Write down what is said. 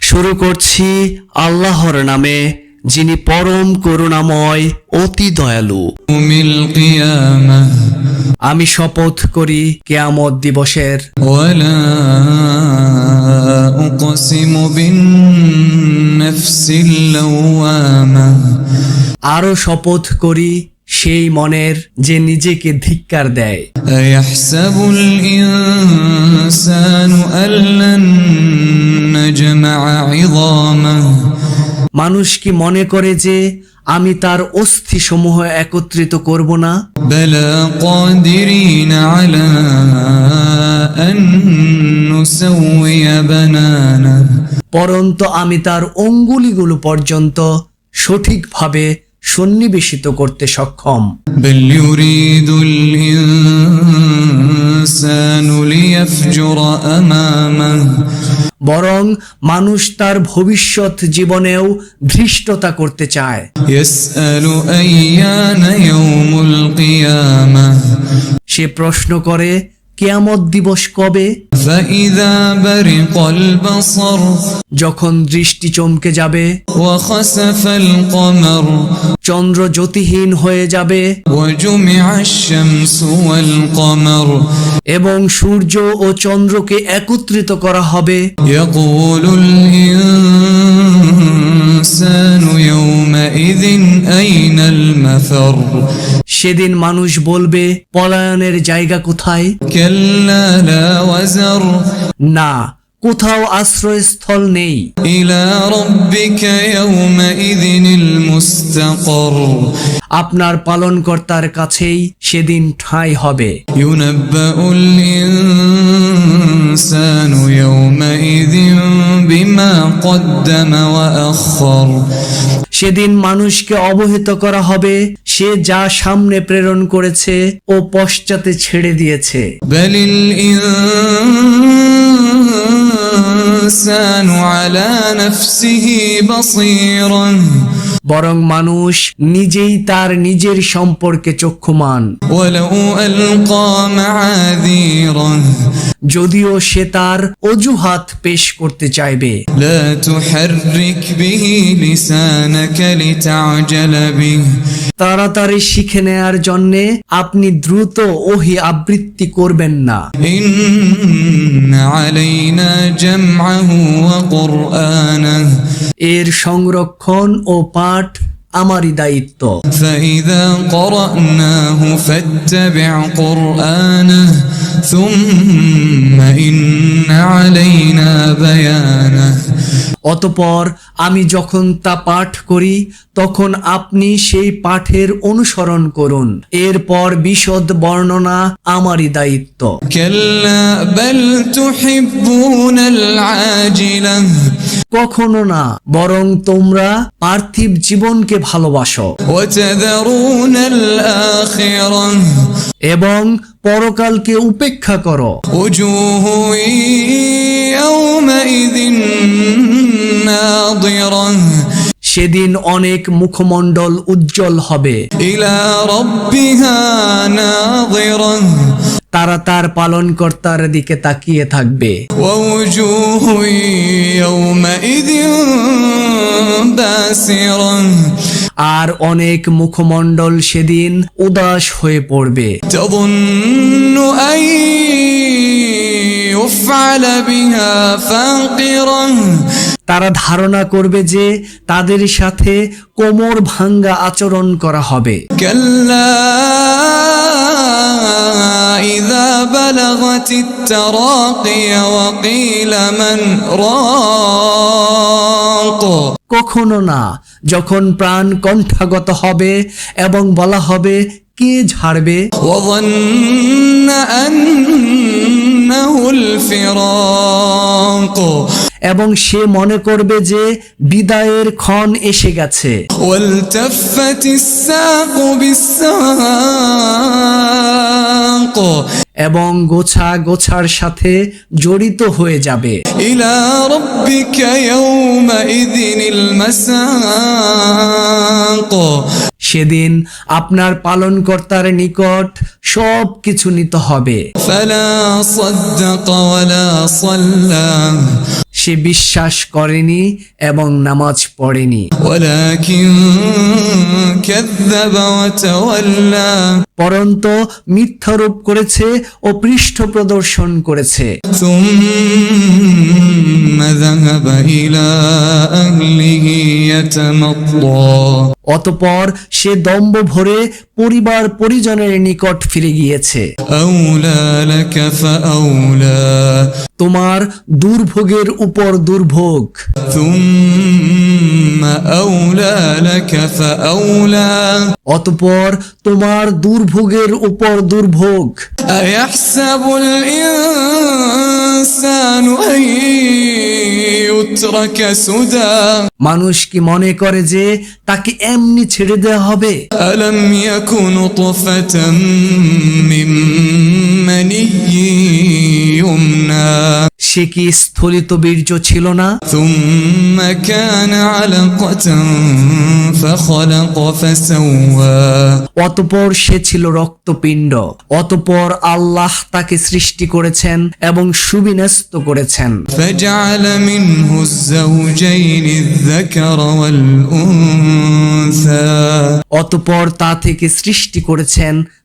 শুরু করছি আল্লাহর নামে যিনি পরম করুণাময় অতি দয়ালু। আমি শপথ করি কেয়ামত দিবসের। আরও শপথ করি সেই মনের যে নিজেকে ধিক্কার দেয়। মানুষ কি মনে করে যে আমি তার অস্থি সমূহ একত্রিত করব না? পরন্ত আমি তার অঙ্গুলিগুলো পর্যন্ত সঠিকভাবে সন্নিবেশিত করতে সক্ষম। বরং মানুষ তার ভবিষ্যৎ জীবনেও ধৃষ্টতা করতে চায়। সে প্রশ্ন করে কেয়ামত দিবস কবে? যখন দৃষ্টি চমকে যাবে চন্দ্র জ্যোতিহীন হয়ে যাবে এবং সূর্য ও চন্দ্রকে একত্রিত করা হবে। ইনসানু সেদিন মানুষ বলবে পলায়নের জায়গা কোথায়? না কোথাও আশ্রয়স্থল নেই। আপনার পালনকর্তার কাছেই সেদিন ঠাঁই হবে। ইউনাব্বাউল الإنسان يومئذ بما قدم وأخر সেদিন মানুষকে অবহিত করা হবে সে যা সামনে প্রেরণ করেছে ও পশ্চাতে ছেড়ে দিয়েছে বরং মানুষ নিজেই তার নিজের সম্পর্কে চক্ষুমান। যদিও সে তার অজুহাত পেশ করতে চাইবে। তাড়াতাড়ি শিখে নেয়ার জন্যে আপনি দ্রুত ওহি আবৃত্তি করবেন না। এর সংরক্ষণ ও পাঠ আমারই দায়িত্ব। অতপর আমি যখন তা পাঠ করি তখন আপনি সেই পাঠের অনুসরণ করুন। এরপর বিশদ বর্ণনা আমারই দায়িত্ব। কখনো না বরং তোমরা পার্থিব জীবনকে ভালোবাসো। এবং পরকালকে উপেক্ষা করো। সেদিন অনেক মুখমণ্ডল উজ্জ্বল হবে إلى ربها ناظرة তারা তার পালনকর্তার দিকে তাকিয়ে থাকবে ووجوه يومئذ باسرة আর অনেক মুখমণ্ডল সেদিন উদাস হয়ে পড়বে تظن أن يفعل بها فاقرة তারা ধারণা করবে যে তাদের সাথে কোমর ভাঙ্গা আচরণ করা হবে كلا إذا بلغت التراقي وقيل من راق কখনো না যখন প্রাণ কণ্ঠাগত হবে এবং বলা হবে কে ঝাড়বে وظن أنه الفراق এবং সে মনে করবে যে বিদায়ের ক্ষণ এসে গেছে। এবং গোছা গোছার সাথে জড়িত হয়ে যাবে। ইলা রব্বিকা ইয়াউমা ইযিনিল মাসা সেদিন আপনার পালনকর্তার নিকট সব কিছু নিতে হবে فلا صدق ولا صلى সে বিশ্বাস করেনি এবং নামাজ পড়েনি ولكن كذب وتولى পরন্ত মিথ্যারোপ করেছে ও পৃষ্ঠ প্রদর্শন করেছে ثم ذهب إلى أهله يتمطى অতপর সে দম্ভ ভরে পরিবার পরিজনের নিকট ফিরে গিয়েছে أولى لك فأولى তোমার দুর্ভোগের উপর দুর্ভোগ ثم أولى لك فأولى অতপর তোমার দুর্ভোগের উপর দুর্ভোগ أيحسب الإنسان أن يترك سدى মানুষ কি মনে করে যে তাকে এমনি ছেড়ে দেওয়া হবে? ألم يك نطفة من مني يمنى সে কি স্থলিত বীর্য ছিল না ثم كان علقة فخلق فسوى অতপর সে ছিল রক্তপিণ্ড অতপর আল্লাহ তাকে সৃষ্টি করেছেন এবং সুবিন্যস্ত করেছেন فجعل منه الزوجين الذكر والأنثى অতপর তা থেকে সৃষ্টি করেছেন